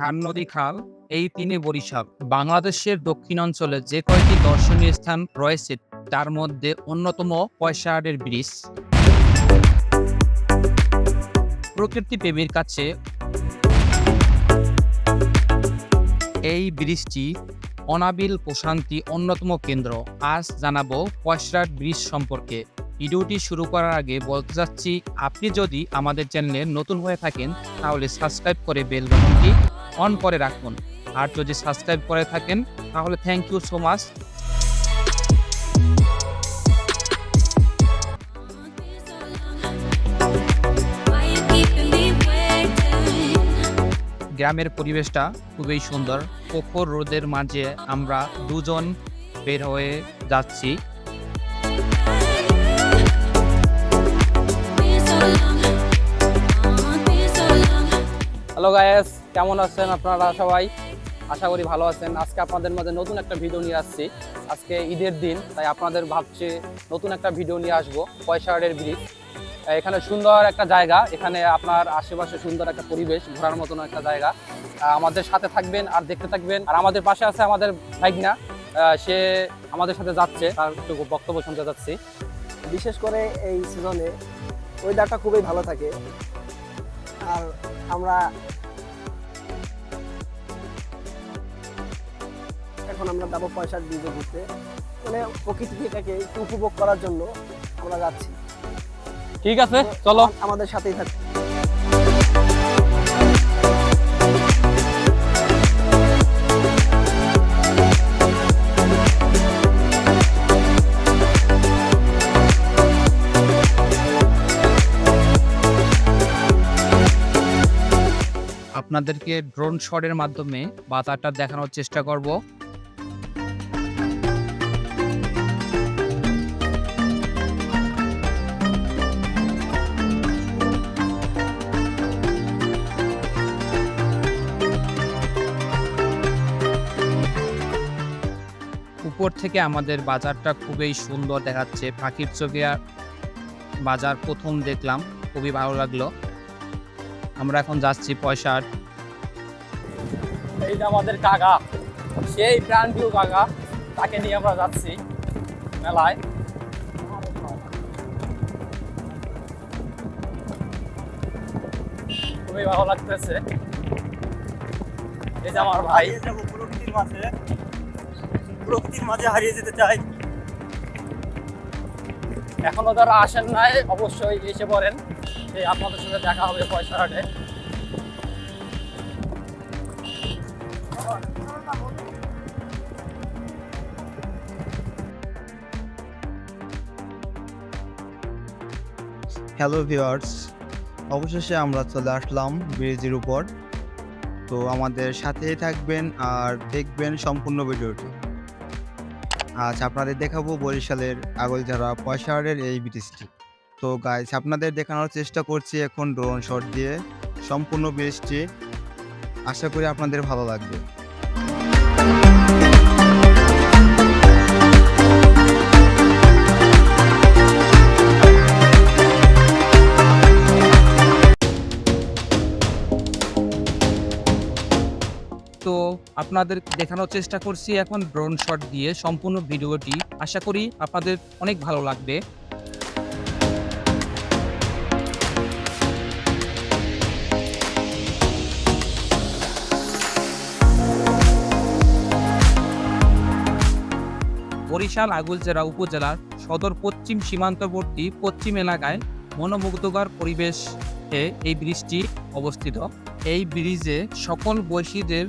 ধাননদী খাল, এই তিনে বরিশাল। বাংলাদেশের দক্ষিণাঞ্চলে যে কয়টি দর্শনীয় স্থান রয়েছে, তার মধ্যে অন্যতম পয়সাহাটের ব্রিজ। প্রকৃতি প্রেমীর কাছে এই ব্রিজটি অনাবিল প্রশান্তি অন্যতম কেন্দ্র। আজ জানাব পয়সাট ব্রিজ সম্পর্কে। ভিডিওটি শুরু করার আগে বলতে চাচ্ছি, আপনি যদি আমাদের চ্যানেলে নতুন হয়ে থাকেন, তাহলে সাবস্ক্রাইব করে বেল বাটনটি অন করে রাখুন আর যদি সাবস্ক্রাইব করে থাকেন, তাহলে থ্যাংক ইউ সো মাচ? গ্রামের পরিবেশটা খুবই সুন্দর পুকুর রোদের মাঝে আমরা দুজন বের হয়ে যাচ্ছি. হ্যালো গায়েস কেমন আছেন আপনারা সবাই? আশা করি ভালো আছেন। আজকে আপনাদের মাঝে নতুন একটা ভিডিও নিয়ে আসছি। আজকে ঈদের দিন, তাই আপনাদের ভাবছি নতুন একটা ভিডিও নিয়ে আসব পয়সাহাটের ব্রিজ। এখানে সুন্দর একটা জায়গা, এখানে আপনার আশেপাশে সুন্দর একটা পরিবেশ, ঘোরার মতন একটা জায়গা। আমাদের সাথে থাকবেন আর দেখতে থাকবেন। আর আমাদের পাশে আছে আমাদের ভাইগনা। সে আমাদের সাথে যাচ্ছে। তার একটু বক্তব্য শুনতে যাচ্ছি। বিশেষ করে এই সিজনে ওয়েদারটা খুবই ভালো থাকে। আর আমরা এখন আমরা যাব পয়সার দিকে ঘুরতে মানে প্রকৃতিটাকে একটু উপভোগ করার জন্য আমরা যাচ্ছি। ঠিক আছে চলো। আমাদের সাথেই থাক। আপনাদেরকে ড্রোন শটের মাধ্যমে বাজারটা দেখানোর চেষ্টা করব। উপর থেকে আমাদের বাজারটা খুবই সুন্দর দেখাচ্ছে। পাখির চোখে আর বাজার প্রথম দেখলাম খুবই ভালো লাগল। আমরা এখন যাচ্ছি পয়সার। এই যে আমাদের কাকা সেই প্রাণ কাকা তাকে নিয়ে আমরা যাচ্ছি মেলায়। খুবই ভালো লাগতেছে। এই যে আমার ভাই। প্রকৃতির মাঝে প্রকৃতির মাঝে হারিয়ে যেতে চাই এখনও যারা আসেন নাই অবশ্যই এসে পড়েন। এই আপনাদের সাথে দেখা হবে পয়সা হাটে। হ্যালো ভিউয়ার্স অবশেষে আমরা চলে আসলাম ব্রিজের উপর। তো আমাদের সাথেই থাকবেন আর দেখবেন সম্পূর্ণ ভিডিওটি। আজ আপনাদের দেখাবো বরিশালের আগলঝাড়া পয়সাহারের এই ব্রিজটি তো গাইজ আপনাদের দেখানোর চেষ্টা করছি এখন ড্রোন শট দিয়ে সম্পূর্ণ ব্রিজটি আশা করি আপনাদের ভালো লাগবে। আপনাদের দেখানোর চেষ্টা করছি এখন ড্রোন শট দিয়ে সম্পূর্ণ ভিডিওটি। আশা করি আপনাদের অনেক ভালো লাগবে। বরিশাল আগুলজেরা উপজেলার সদর পশ্চিম সীমান্তবর্তী পশ্চিম এলাকায় মনোমুগ্ধকর পরিবেশে এই ব্রিজটি অবস্থিত। এই ব্রিজে সকল বয়সীদের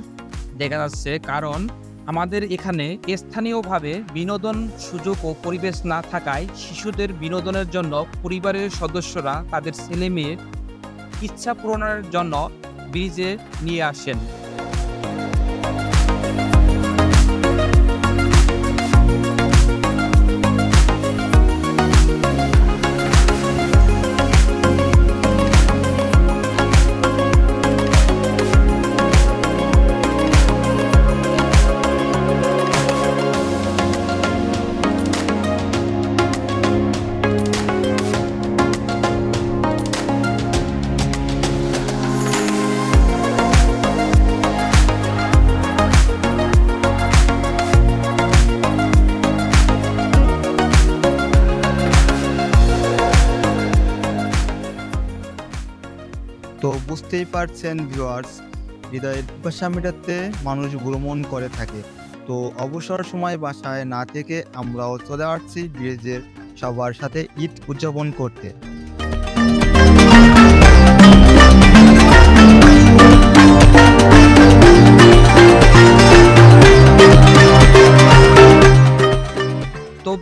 দেখা যাচ্ছে কারণ আমাদের এখানে স্থানীয়ভাবে বিনোদন সুযোগ ও পরিবেশ না থাকায় শিশুদের বিনোদনের জন্য পরিবারের সদস্যরা তাদের ছেলে মেয়ের ইচ্ছা পূরণের জন্য ব্রিজে নিয়ে আসেন। বুঝতেই পারছেন ভিউয়ার্স হৃদয়ের পিপাসা মেটাতে মানুষ ভ্রমণ করে থাকে। তো অবসর সময় বাসায় না থেকে আমরাও চলে আসছি ব্রিজের সবার সাথে ঈদ উদযাপন করতে।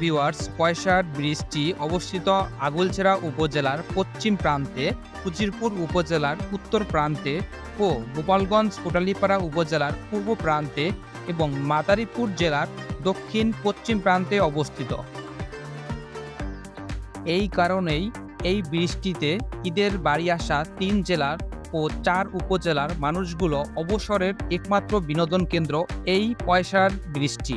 ভিউয়ার্স পয়সার ব্রিজটি অবস্থিত আগলছেড়া উপজেলার পশ্চিম প্রান্তে উজিরপুর উপজেলার উত্তর প্রান্তে ও গোপালগঞ্জ কোটালীপাড়া উপজেলার পূর্ব প্রান্তে এবং মাদারীপুর জেলার দক্ষিণ পশ্চিম প্রান্তে অবস্থিত। এই কারণেই এই ব্রিজটিতে ঈদের বাড়ি আসা তিন জেলার ও চার উপজেলার মানুষগুলো অবসরের একমাত্র বিনোদন কেন্দ্র এই পয়সার ব্রিজটি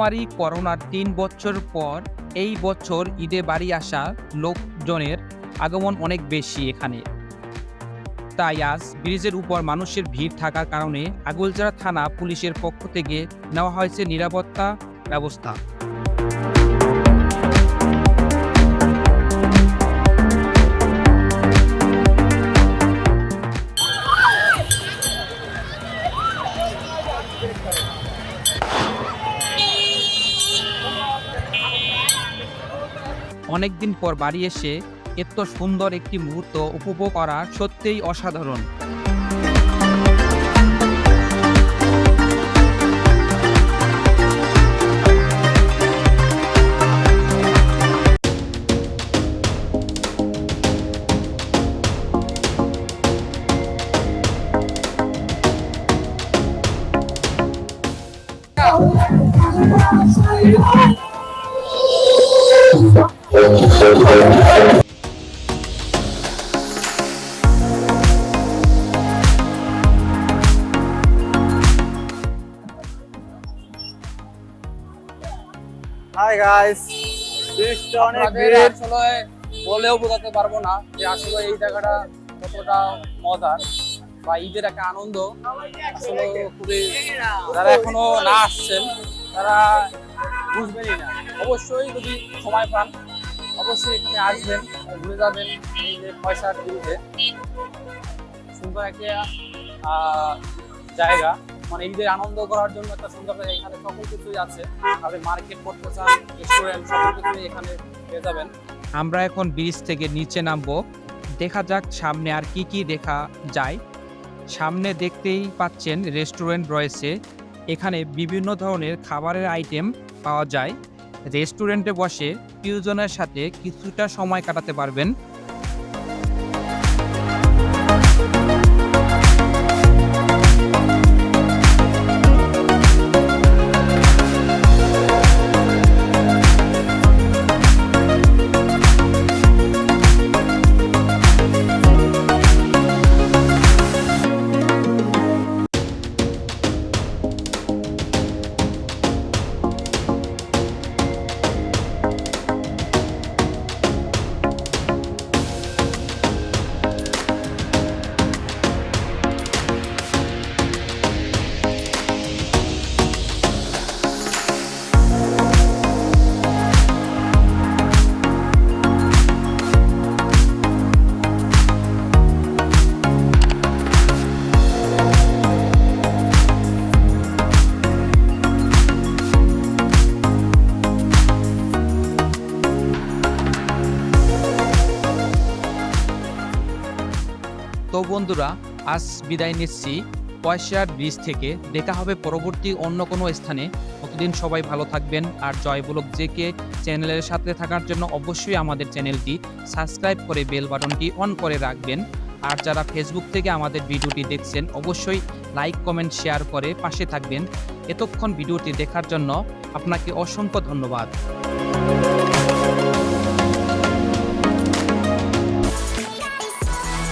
মহামারী করোনার তিন বছর পর এই বছর ঈদে বাড়ি আসা লোকজনের আগমন অনেক বেশি এখানে। তাই আজ ব্রিজের উপর মানুষের ভিড় থাকার কারণে আগুলজারা থানা পুলিশের পক্ষ থেকে নেওয়া হয়েছে নিরাপত্তা ব্যবস্থা। অনেকদিন পর বাড়ি এসে এত সুন্দর একটি মুহূর্ত উপভোগ করা সত্যিই অসাধারণ। হাই গাইস ব্রিজটা অনেক ভিড়। আসলে বলেও বোঝাতে পারব না যে আসলে এই জায়গাটা কতটা মজার বা ঈদের একটা আনন্দ। আসলে খুবই যারা এখনও না আসছেন তারা বুঝবেনই না। অবশ্যই যদি সময় পান অবশ্যই এখানে আসবেন, ঘুরে যাবেন এই যে পয়সার বিরুদ্ধে সুন্দর একটা জায়গা। মানে ঈদের আনন্দ করার জন্য একটা সুন্দর জায়গা। এখানে সকল কিছুই আছে। আপনি মার্কেট করতে চান রেস্টুরেন্ট সকল কিছুই এখানে পেয়ে যাবেন। আমরা এখন ব্রিজ থেকে নিচে নামবো। দেখা যাক সামনে আর কি কি দেখা যায়। সামনে দেখতেই পাচ্ছেন রেস্টুরেন্ট রয়েছে। এখানে বিভিন্ন ধরনের খাবারের আইটেম পাওয়া যায়। রেস্টুরেন্টে বসে প্রিয়জনের সাথে কিছুটা সময় কাটাতে পারবেন। বন্ধুরা আজ বিদায় নিচ্ছি। পয়সার ব্রিজ থেকে দেখা হবে পরবর্তী অন্য কোনো স্থানে। ততদিন সবাই ভালো থাকবেন আর জয়বুলক জেকে চ্যানেলের সাথে থাকার জন্য অবশ্যই আমাদের চ্যানেলটি সাবস্ক্রাইব করে বেল বাটনটি অন করে রাখবেন। আর যারা ফেসবুক থেকে আমাদের ভিডিওটি দেখছেন, অবশ্যই লাইক, কমেন্ট, শেয়ার করে পাশে থাকবেন। এতক্ষণ ভিডিওটি দেখার জন্য আপনাকে অসংখ্য ধন্যবাদ।